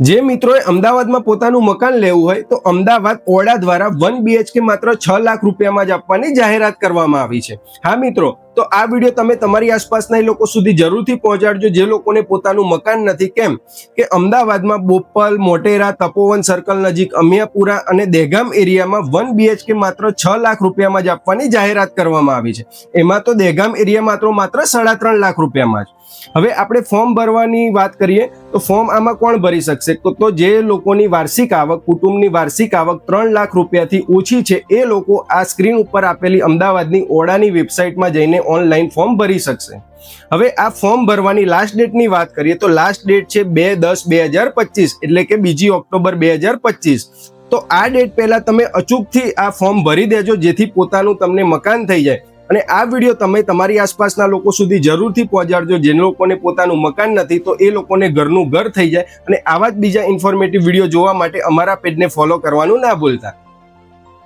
જે મિત્રોએ અમદાવાદમાં પોતાનું મકાન લેવું હોય તો અમદાવાદ ઓરડા દ્વારા વન બીએચકે માત્ર છ લાખ રૂપિયામાં જ આપવાની જાહેરાત કરવામાં આવી છે. હા મિત્રો તો આ વીડિયો તમે તમારી આસપાસના લોકો સુધી જરૂરથી પહોંચાડજો, જે લોકોને પોતાનું મકાન નથી. કેમ કે અમદાવાદમાં બોપલ, મોટેરા, તપોવન સર્કલ નજીક અમિયાપુરા અને દહેગામ એરિયામાં વન બીએચકે માત્ર છ લાખ રૂપિયામાં જ આપવાની જાહેરાત કરવામાં આવી છે. એમાં તો દહેગામ એરિયા માત્ર માત્ર સાડા ત્રણ લાખ રૂપિયામાં જ. હવે આપણે ફોર્મ ભરવાની વાત કરીએ, તો ફોર્મ આમાં કોણ ભરી શકશે? તો જે લોકોની વાર્ષિક આવક, કુટુંબની વાર્ષિક આવક ત્રણ લાખ રૂપિયાથી ઓછી છે, એ લોકો આ સ્ક્રીન ઉપર આપેલી અમદાવાદની ઓડાની વેબસાઇટમાં જઈને ઓનલાઈન ફોર્મ ભરી શકશે. હવે આ ફોર્મ ભરવાની લાસ્ટ ડેટની વાત કરીએ તો લાસ્ટ ડેટ છે બે દસ બે હજાર પચીસ, એટલે કે બીજી ઓક્ટોબર બે હજાર પચીસ. તો આ ડેટ પહેલા તમે અચૂકથી આ ફોર્મ ભરી દેજો, જેથી પોતાનું તમને મકાન થઈ જાય. અને આ વીડિયો તમે તમારી આસપાસના લોકો સુધી જરૂરથી પહોંચાડજો. જે લોકોને પોતાનું મકાન નથી, તો એ લોકોને ઘરનું ઘર થઈ જાય. અને આવા જ બીજા ઇન્ફોર્મેટિવ વીડિયો જોવા માટે અમારા પેજને ફોલો કરવાનું ના ભૂલતા.